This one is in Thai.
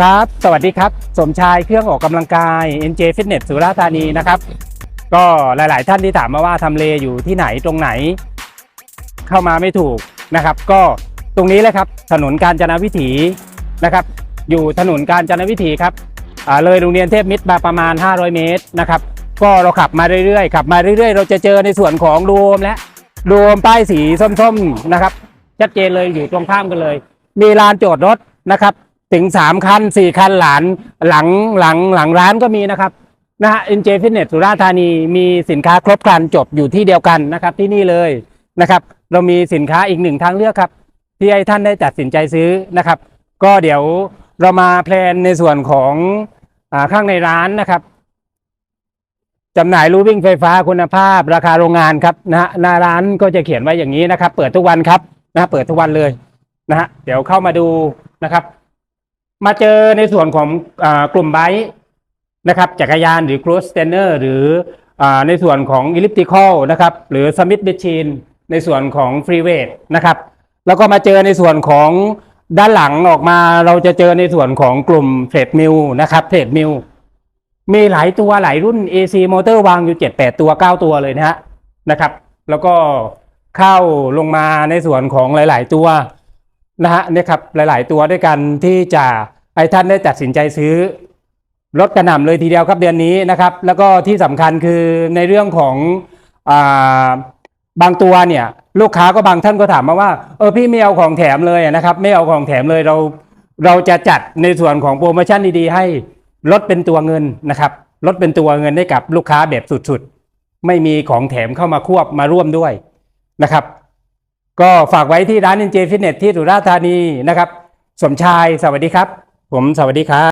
ครับ สวัสดีครับ สมชายเครื่องออกกำลังกาย NJ Fitness สุราษฎร์ธานีนะครับ ก็หลาย ๆ ท่านที่ถามมาว่าทำเลอยู่ที่ไหนตรงไหน เข้ามาไม่ถูกนะครับ ก็ตรงนี้เลยครับ ถนนกาญจนวิถีนะครับ อยู่ถนนกาญจนวิถีครับเลยโรงเรียนเทพมิตรมาประมาณ 500 เมตรนะครับ ก็เราขับมาเรื่อย ๆ ขับมาเรื่อย ๆ เราจะเจอในส่วนของโดมและโดมป้ายสีส้ม ๆ นะครับ ชัดเจนเลยอยู่ตรงข้ามกันเลย มีลานจอดรถนะครับ ถึง3คัน4คันหลานหลังหลังหลังร้านก็มีนะครับนะฮะ NJ Fitness สุราษฎร์ธานีมีสินค้าครบครันจบอยู่ที่เดียวกันนะครับ ที่นี่เลยนะครับ เรามีสินค้าอีกหนึ่งทางเลือกครับ ที่ให้ท่านได้ตัดสินใจซื้อนะครับ ก็เดี๋ยวเรามาแพลนในส่วนของอข้างในร้านนะครับจำหน่ายรูวิ่งไฟฟ้าคุณภาพ ราคาโรงงานครับนะฮะหน้าร้านก็จะเขียนไว้อย่างนี้นะครับ เปิดทุกวันครับนะฮะเปิดทุกวันเลยนะฮะเดี๋ยวเข้ามาดูนะครับ มาเจอในส่วนของอกลุ่มไบค์นะครับจักรยานหรือ cross trainer หรืออในส่วนของ elliptical นะครับหรือ summit machine ในส่วนของ free weight นะครับแล้วก็มาเจอในส่วนของด้านหลังออกมาเราจะเจอในส่วนของกลุ่มเทรดมิลนะครับเทรดมิลมีหลายตัวหลายรุ่น AC motor วางอยู่ 7-8 ตัว 9 ตัวเลยนะฮะนะครับ แล้วก็เข้าลงมาในส่วนของหลาย ๆ ตัว นะฮะเนี่ยครับหลาย ๆ ตัวด้วยกันที่จะให้ท่านได้ตัดสินใจซื้อลดกระหน่ำเลยทีเดียวครับเดือนนี้นะครับ แล้วก็ที่สำคัญคือในเรื่องของอาบางตัวเนี่ยลูกค้าก็บางท่านก็ถามมาว่าเออพี่ไม่เอาของแถมเลยนะครับ ไม่เอาของแถมเลยเราเราจะจัดในส่วนของโปรโมชั่นดีๆ ให้ลดเป็นตัวเงินนะครับลดเป็นตัวเงินให้กับลูกค้าแบบสุดๆ ไม่มีของแถมเข้ามาควบมาร่วมด้วยนะครับ ก็ฝากไว้ที่ร้านเอ็นเจฟิตเนสที่สุราษฎร์ธานีนะครับ สมชายสวัสดีครับ ผมสวัสดีครับ